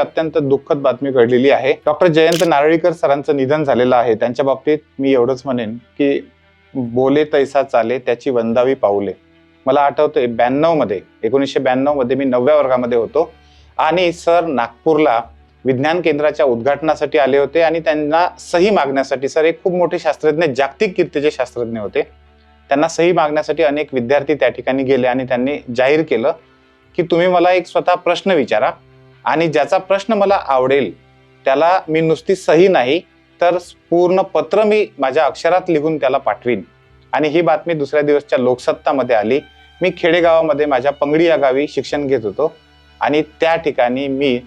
अत्यंत दुःखद बातमी कळलेली आहे. डॉक्टर जयंत नारळीकर सरांचं निधन झालेलं आहे. त्यांच्या बाबतीत मी एवढंच म्हणेन की बोले तैसा चाले त्याची वंदावी पाऊले. मला आठवतंय ब्याण्णवमध्ये एकोणीसशे ब्याण्णवमध्ये मी नवव्या वर्गामध्ये होतो. आणि सर नागपूरला विज्ञान केंद्राच्या उद्घाटनासाठी आले होते आणि त्यांना सही मागण्यासाठी सर एक खूप मोठे शास्त्रज्ञ जागतिक कीर्तीचे शास्त्रज्ञ होते. त्यांना सही मागण्यासाठी अनेक विद्यार्थी त्या ठिकाणी गेले आणि त्यांनी जाहीर केलं की तुम्ही मला एक स्वतः प्रश्न विचारा. आणि ज्याचा प्रश्न मला आवडेल त्याला मी नुसती सही नाही तर पूर्ण पत्र मी माझ्या अक्षरात लिहून त्याला पाठवीन. आणि ही बातमी दुसऱ्या दिवसच्या लोकसत्तामध्ये आली. मी खेडेगावामध्ये माझ्या पंगडी या गावी शिक्षण घेत होतो. आणि त्या ठिकाणी मी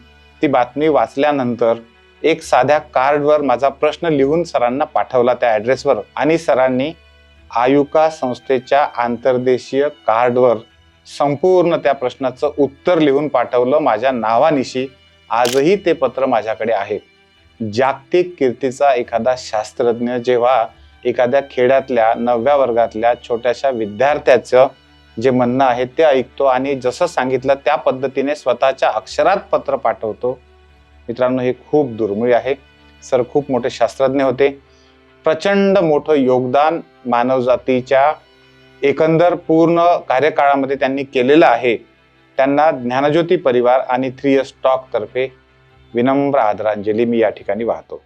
ती बातमी वाचल्यानंतर एक साध्या कार्डवर माझा प्रश्न लिहून सरांना पाठवला त्या ॲड्रेसवर आणि सरांनी आयुका संस्थेच्या आंतरदेशीय कार्डवर संपूर्ण त्या प्रश्नाचं उत्तर लिहून पाठवलं माझ्या नावानिशी. आजही ते पत्र माझ्याकडे आहे. जागतिक कीर्तीचा एखादा शास्त्रज्ञ जेव्हा एखाद्या खेड्यातल्या नवव्या वर्गातल्या छोट्याशा विद्यार्थ्याचं जे म्हणणं आहे ते ऐकतो आणि जसं सांगितलं त्या पद्धतीने स्वतःच्या अक्षरात पत्र पाठवतो. मित्रांनो हे खूप दुर्मिळ आहे. सर खूप मोठे शास्त्रज्ञ होते. प्रचंड मोठं योगदान मानवजातीच्या एकंदर पूर्ण कार्यकाळामध्ये त्यांनी केलेलं आहे. त्यांना ज्ञानज्योती परिवार आणि थ्री स्टॉक तर्फे विनम्र आदरांजली मी या ठिकाणी वाहतो.